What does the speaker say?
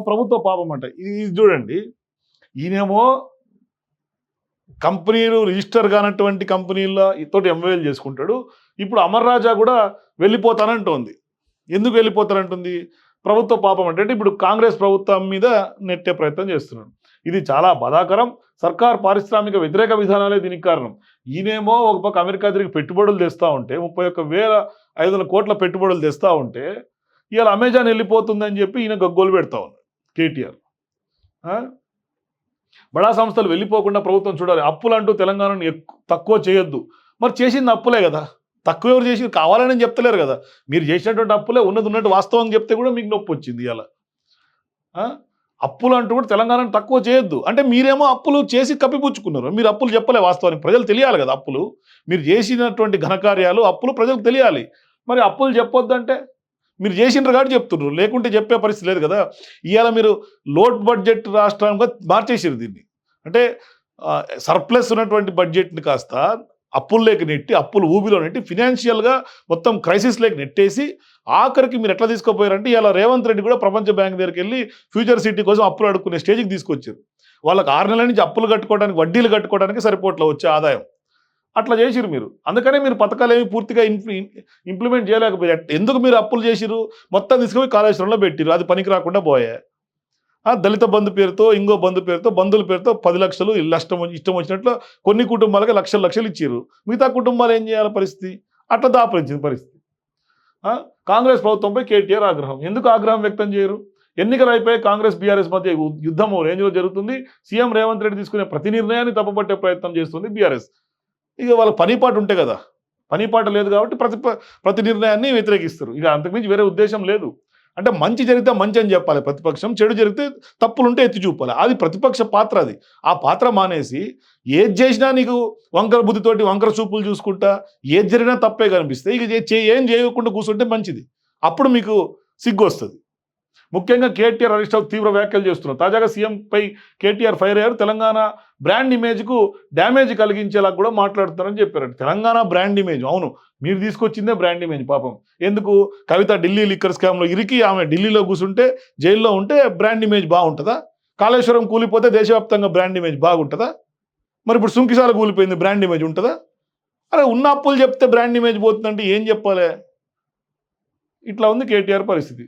ప్రభుత్వ పాపం అంట. ఇది చూడండి. ఈయనేమో కంపెనీలు రిజిస్టర్ కానటువంటి కంపెనీల తోటి ఎంవేలు చేసుకుంటాడు. ఇప్పుడు అమర్ రాజా కూడా వెళ్ళిపోతానంటోంది. ఎందుకు వెళ్ళిపోతానంటుంది ప్రభుత్వ పాపం అంటే ఇప్పుడు కాంగ్రెస్ ప్రభుత్వం మీద నెట్టే ప్రయత్నం చేస్తున్నాడు. ఇది చాలా బాధాకరం. సర్కార్ పారిశ్రామిక వ్యతిరేక విధానాలే దీనికి కారణం. ఈయనేమో ఒక పక్క అమెరికా తిరిగి పెట్టుబడులు తెస్తా ఉంటే ముప్పై ఒక్క వేల ఐదు వందల కోట్ల పెట్టుబడులు తెస్తా ఉంటే ఇవాళ అమెజాన్ వెళ్ళిపోతుందని చెప్పి ఈయన గగ్గోలు పెడతా ఉన్నాడు. కేటీఆర్. బడా సంస్థలు వెళ్ళిపోకుండా ప్రభుత్వం చూడాలి. అప్పులు అంటూ తెలంగాణను ఎక్కువ తక్కువ చేయొద్దు. మరి చేసింది అప్పులే కదా. తక్కువ ఎవరు చేసి కావాలని చెప్తలేరు కదా. మీరు చేసినటువంటి అప్పులే ఉన్నది ఉన్నట్టు వాస్తవం చెప్తే కూడా మీకు నొప్పి వచ్చింది ఇలా అప్పులు అంటూ కూడా తెలంగాణను తక్కువ చేయొద్దు. అంటే మీరేమో అప్పులు చేసి కప్పిపుచ్చుకున్నారు. మీరు అప్పులు చెప్పలే వాస్తవానికి. ప్రజలు తెలియాలి కదా అప్పులు. మీరు చేసినటువంటి ఘనకార్యాలు అప్పులు ప్రజలకు తెలియాలి. మరి అప్పులు చెప్పొద్దంటే మీరు చేసిండ్రు కాబట్టి చెప్తున్నారు. లేకుంటే చెప్పే పరిస్థితి లేదు కదా. ఇవాళ మీరు లోడ్ బడ్జెట్ రాష్ట్రంగా మార్చేసారు దీన్ని. అంటే సర్ప్లస్ ఉన్నటువంటి బడ్జెట్ని కాస్త అప్పుల్లోకి నెట్టి అప్పులు ఊబిలో నెట్టి ఫినాన్షియల్గా మొత్తం క్రైసిస్లోకి నెట్టేసి ఆఖరికి మీరు ఎట్లా తీసుకుపోయారంటే ఇలా రేవంత్ రెడ్డి కూడా ప్రపంచ బ్యాంక్ దగ్గరికి వెళ్ళి ఫ్యూచర్ సిటీ కోసం అప్పులు అడుక్కునే స్టేజ్కి తీసుకొచ్చారు. వాళ్ళకి ఆరు నెలల నుంచి అప్పులు కట్టుకోవడానికి వడ్డీలు కట్టుకోవడానికి సరిపోట్ల వచ్చే ఆదాయం. అట్లా చేసిరు మీరు. అందుకనే మీరు పథకాలు ఏమి పూర్తిగా ఇంప్లిమెంట్ చేయలేకపోయారు ఎందుకు మీరు అప్పులు చేసిరు మొత్తం తీసుకుపోయి కాళేశ్వరంలో పెట్టిరు అది పనికి రాకుండా పోయే. ఆ దళిత బంధు పేరుతో ఇంకో బంధు పేరుతో బంధువుల పేరుతో పది లక్షలు ఇష్టం ఇష్టం వచ్చినట్లు కొన్ని కుటుంబాలకి లక్షలు లక్షలు ఇచ్చారు మిగతా కుటుంబాలు ఏం చేయాలి పరిస్థితి? అట్లా దాపరించింది పరిస్థితి. కాంగ్రెస్ ప్రభుత్వంపై కేటీఆర్ ఆగ్రహం. ఎందుకు ఆగ్రహం వ్యక్తం చేయరు? ఎన్నికలు అయిపోయి కాంగ్రెస్ బీఆర్ఎస్ మధ్య యుద్ధం రేంజ్లో జరుగుతుంది. సీఎం రేవంత్ రెడ్డి తీసుకునే ప్రతి నిర్ణయాన్ని తప్పుపట్టే ప్రయత్నం చేస్తుంది బీఆర్ఎస్. ఇక వాళ్ళ పనిపాటు ఉంటే కదా. పనిపాట లేదు కాబట్టి ప్రతి ప్రతి నిర్ణయాన్ని వ్యతిరేకిస్తారు. ఇక అంతకుమించి వేరే ఉద్దేశం లేదు. అంటే మంచి జరిగితే మంచి అని చెప్పాలి ప్రతిపక్షం చెడు జరిగితే తప్పులుంటే ఎత్తి చూపాలి. అది ప్రతిపక్ష పాత్ర అది. ఆ పాత్ర మానేసి ఏది చేసినా నీకు వంకర బుద్ధితోటి వంకర చూపులు చూసుకుంటా ఏది జరిగినా తప్పే కనిపిస్తే ఇక ఏం చేయకుండా కూర్చుంటే మంచిది. అప్పుడు మీకు సిగ్గు వస్తుంది ముఖ్యంగా కేటీఆర్ హరీష్ రావు తీవ్ర వ్యాఖ్యలు చేస్తున్నారు. తాజాగా సీఎంపై కేటీఆర్ ఫైర్ అయ్యారు. తెలంగాణ బ్రాండ్ ఇమేజ్కు డ్యామేజ్ కలిగించేలా కూడా మాట్లాడుతున్నారని చెప్పారు తెలంగాణ బ్రాండ్ ఇమేజ్. అవును మీరు తీసుకొచ్చిందే బ్రాండ్ ఇమేజ్ పాపం. ఎందుకు? కవిత ఢిల్లీ లిక్కర్ స్కామ్లో ఇరికి ఆమె ఢిల్లీలో కూర్చుంటే జైల్లో ఉంటే బ్రాండ్ ఇమేజ్ బాగుంటుందా? కాళేశ్వరం కూలిపోతే దేశవ్యాప్తంగా బ్రాండ్ ఇమేజ్ బాగుంటుందా? మరి ఇప్పుడు సుంకిసాల కూలిపోయింది బ్రాండ్ ఇమేజ్ ఉంటుందా? అరే ఉన్న అప్పులు చెప్తే బ్రాండ్ ఇమేజ్ పోతుందంటే ఏం చెప్పాలి? ఇట్లా ఉంది కేటీఆర్ పరిస్థితి.